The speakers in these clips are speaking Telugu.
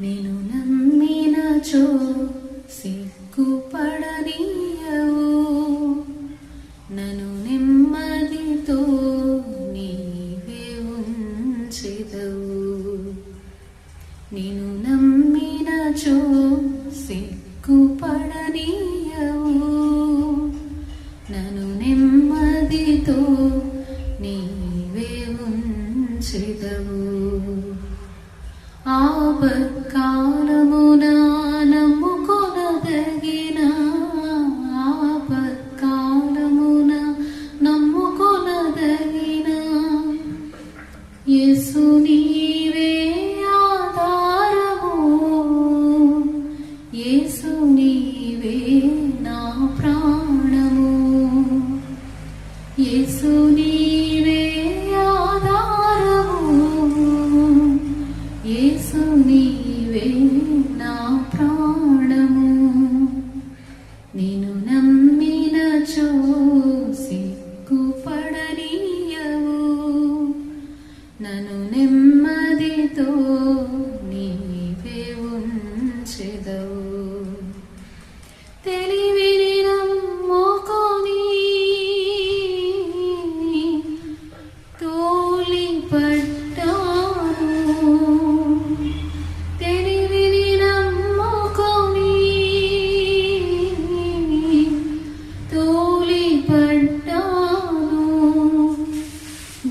నేను నమ్మినచో సిగ్గుపడనీయవు. నన్ను నెమ్మదితో నీవే ఉంచెదవు. నేను నమ్మినచో సిగ్గుపడనీయవు. నన్ను నెమ్మదితో నీవే ఉంచెదవు. down నీవే నా ప్రాణము? నేను నమ్మిన చూసి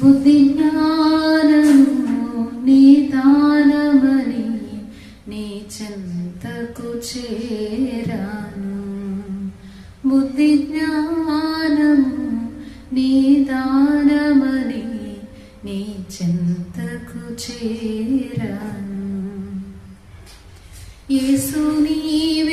బుద్ధి జ్ఞానము నీ దానమని నీ చెంతకు చేరాను. బుద్ధి జ్ఞానము నీ దానమని నీ చెంతకు చేరాను. యేసు నీవే